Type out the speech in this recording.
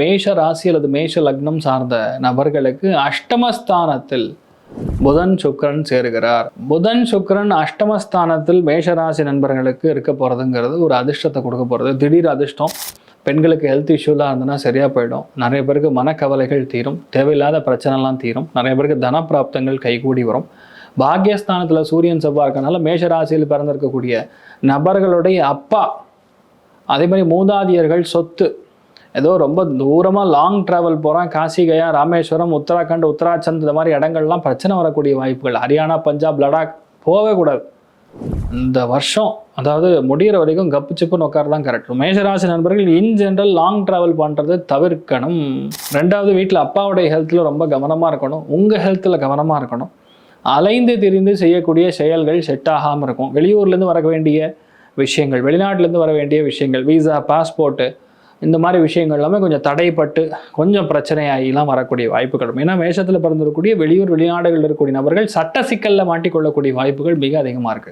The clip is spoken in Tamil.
மேஷ ராசி அல்லது மேஷ லக்னம் சார்ந்த நபர்களுக்கு அஷ்டமஸ்தானத்தில் புதன் சுக்கரன் சேருகிறார். புதன் சுக்கரன் அஷ்டமஸ்தானத்தில் மேஷ ராசி நண்பர்களுக்கு இருக்க போகிறதுங்கிறது ஒரு அதிர்ஷ்டத்தை கொடுக்க போகிறது திடீர் அதிர்ஷ்டம் பெண்களுக்கு ஹெல்த் இஷ்யூலாம் இருந்ததுன்னா சரியாக போயிடும். நிறைய பேருக்கு மனக்கவலைகள் தீரும் தேவையில்லாத பிரச்சனைலாம் தீரும். நிறைய பேருக்கு தனப்பிராப்தங்கள் கைகூடி வரும். பாக்யஸ்தானத்தில் சூரியன் செவ்வாய் இருக்கனால மேஷ ராசியில் பிறந்திருக்கக்கூடிய நபர்களுடைய அப்பா அதே மாதிரி மூதாதியர்கள் சொத்து ஏதோ ரொம்ப தூரமாக லாங் ட்ராவல் போகிறான் காசி கயா ராமேஸ்வரம் உத்தராகண்ட் உத்தராச்சந்த் இந்த மாதிரி இடங்கள்லாம் பிரச்சனை வரக்கூடிய வாய்ப்புகள். ஹரியானா பஞ்சாப் லடாக் போகவே கூடாது. இந்த வருஷம் அதாவது முடிகிற வரைக்கும் கப்பு சிப்புன்னு உட்காரதான் கரெக்ட் மேஷராசி நண்பர்கள் இன் ஜென்ரல் லாங் ட்ராவல் பண்ணுறது தவிர்க்கணும். ரெண்டாவது வீட்டில் அப்பாவுடைய ஹெல்த்தில் ரொம்ப கவனமாக இருக்கணும். உங்கள் ஹெல்த்தில் கவனமாக இருக்கணும். அலைந்து திரிந்து செய்யக்கூடிய செயல்கள் செட் ஆகாமல் இருக்கும். வெளியூர்லேருந்து வர வேண்டிய விஷயங்கள் வெளிநாட்டிலேருந்து வர வேண்டிய விஷயங்கள் வீசா பாஸ்போர்ட்டு இந்த மாதிரி விஷயங்கள் எல்லாமே கொஞ்சம் தடைப்பட்டு கொஞ்சம் பிரச்சனையாகிலாம் வரக்கூடிய வாய்ப்புகள் ஏன்னா மேஷத்தில் பிறந்திருக்கக்கூடிய வெளியூர் வெளிநாடுகளில் இருக்கக்கூடிய நபர்கள் சட்ட சிக்கலில் மாட்டிக்கொள்ளக்கூடிய வாய்ப்புகள் மிக அதிகமாக இருக்குது